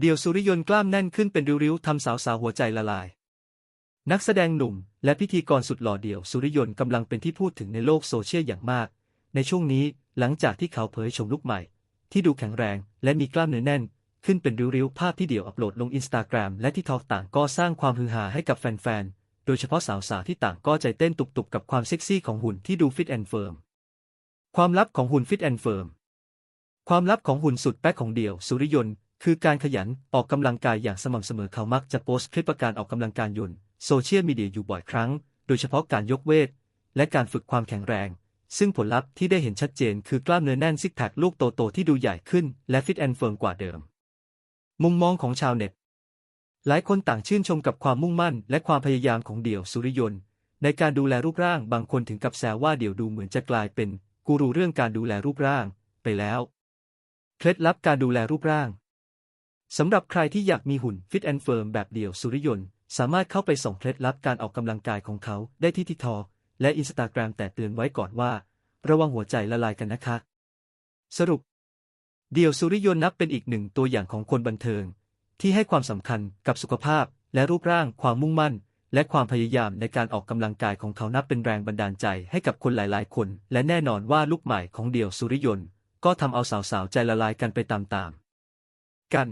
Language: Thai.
เดี่ยวสุริยนต์กล้ามแน่นขึ้นเป็นริ้วๆทำสาวสาวๆหัวใจละลาย นักแสดงหนุ่ม และพิธีกรสุดหล่อเดี่ยวสุริยนต์กำลังเป็นที่พูดถึงในโลกโซเชียลอย่างมาก ในช่วงนี้หลังจากที่เขาเผยโฉมลุกใหม่ ที่ดูแข็งแรงและมีกล้ามเนื้อแน่น ขึ้นเป็นริ้วๆภาพที่เดี่ยวอัปโหลดลงอินสตาแกรมและที่ทอกต่างก็สร้างความฮือฮาให้กับแฟนๆ โดยเฉพาะสาวๆที่ต่างก็ใจเต้นตุบๆกับความเซ็กซี่ของหุ่นที่ดูฟิตแอนด์เฟิร์มความลับของหุ่นฟิตแอนด์เฟิร์มความลับของหุ่นสุดแป๊กของเดี่ยวสุริยนต์ คือการขยันออกกำลังกายอย่างสม่ำเสมอเขามักจะโพสต์คลิปการออกกำลังกายยนต์โซเชียลมีเดียอยู่บ่อยครั้ง โดยเฉพาะการยกเวท และการฝึกความแข็งแรง ซึ่งผลลัพธ์ที่ได้เห็นชัดเจนคือกล้ามเนื้อแน่นซิกแพคลูกโตๆที่ดูใหญ่ขึ้น และฟิตแอนด์เฟิร์มกว่าเดิม มุมมองของชาวเน็ต หลายคนต่างชื่นชมกับความมุ่งมั่น และความพยายามของเดี่ยวสุริยนต์ในการดูแลรูปร่างบางคนถึงกับแซวว่าเดี่ยวดูเหมือนจะกลายเป็นกูรูเรื่องการดูแลรูปร่าง ไปแล้ว เคล็ดลับการดูแลรูปร่าง สำหรับใครที่อยากมีหุ่นฟิตแอนด์เฟิร์มแบบเดี่ยวสุริยนต์สามารถเข้าไปส่องเคล็ดลับการออกกำลังกายของเขาได้ที่ทิทอและอินสตาแกรมแต่เตือนไว้ก่อนว่า ระวังหัวใจละลายกันนะคะ สรุป เดี่ยวสุริยนต์นับเป็นอีกหนึ่งตัวอย่างของคนบันเทิง ที่ให้ความสำคัญกับสุขภาพ และรูปร่าง ความมุ่งมั่น และความพยายามในการออกกำลังกายของเขานับเป็นแรงบันดาลใจให้กับคนหลาย ๆ คน และแน่นอนว่าลูกใหม่ของเดี่ยวสุริยนต์ก็ทำเอาสาวๆใจละลายกันไปตามๆกัน